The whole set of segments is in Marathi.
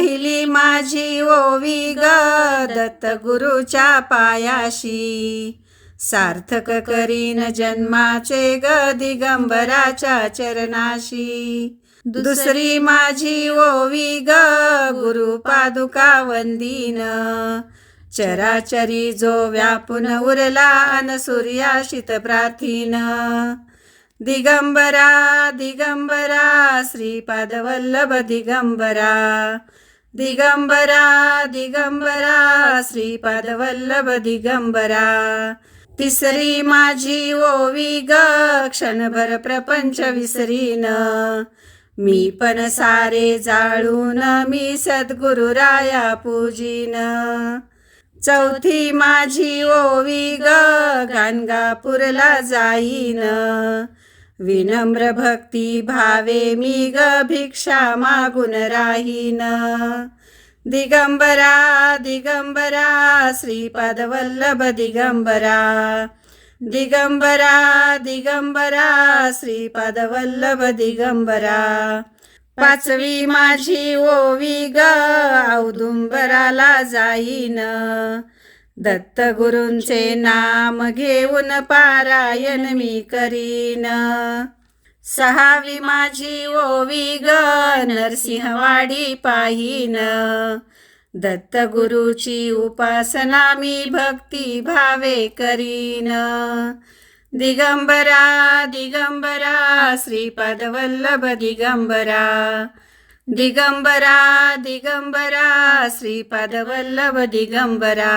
पहिली माझी ओवी ग दत्त गुरुच्या पायाशी. सार्थक करीन जन्माचे ग दिगंबराच्या चरणाशी. दुसरी माझी ओवी ग गुरु पादुका वंदीन. चराचरी जो व्यापून उरला अन सूर्याशित प्रार्थीन दिगंबरा दिगंबरा श्रीपाद वल्लभ दिगंबरा. दिगंबरा दिगंबरा श्रीपादवल्लभ दिगंबरा. तिसरी माझी ओवी ग क्षणभर प्रपंच विसरीन. मी पण सारे जाळून मी सद्गुरुराया पूजीन. चौथी माझी ओवी ग गाणगापूरला जाईन. विनम्र भक्ती भावे मी ग भिक्षा मागून राहीन। दिगंबरा दिगंबरा श्रीपदवल्लभ दिगंबरा। दिगंबरा दिगंबरा श्रीपदवल्लभ दिगंबरा। पाचवी माझी ओवी ग औदुंबराला जाईन। दत्तगुरूंचे नाम घेऊन पारायण मी करीन. सहावी माझी ओवी ग नरसिंहवाडी पाहिन. दत्तगुरूची उपासना मी भक्ती भावे करीन. दिगंबरा दिगंबरा श्रीपदवल्लभ दिगंबरा दिगंबरा दिगंबरा श्रीपादवल्लभ दिगंबरा।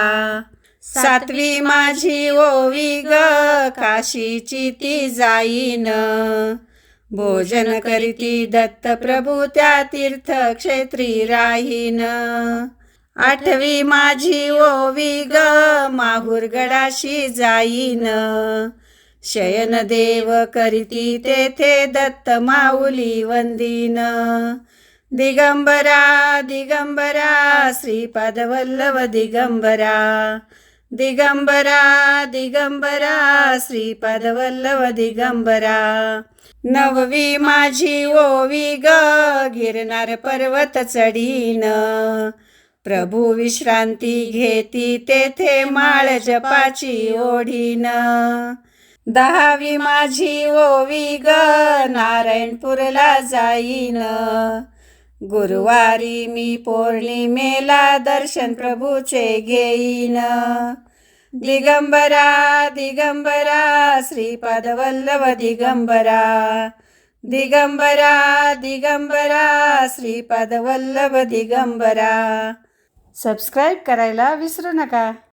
सातवी माझी ओवी ग काशीची ती जाईन। भोजन करीती दत्त प्रभू त्या तीर्थ क्षेत्री राहीन। आठवी माझी ओवी ग माहुरगडाशी जाईन। शयन देव करीती तेथे दत्त माऊली वंदीन। दिगंबरा दिगंबरा श्रीपादवल्लभ दिगंबरा. दिगंबरा दिगंबरा श्रीपादवल्लभ दिगंबरा. नववी माझी ओवी ग गिरनार पर्वत चढीन. प्रभू विश्रांती घेती तेथे माळ जपाची ओढीन. दहावी माझी ओवी ग नारायणपूरला जाईन. गुरुवारी मी पौर्णिमेला दर्शन प्रभूचे घेईन दिगंबरा दिगंबरा श्रीपाद वल्लभ दिगंबरा दिगंबरा दिगंबरा श्रीपाद वल्लभ दिगंबरा सबस्क्राईब करायला विसरू नका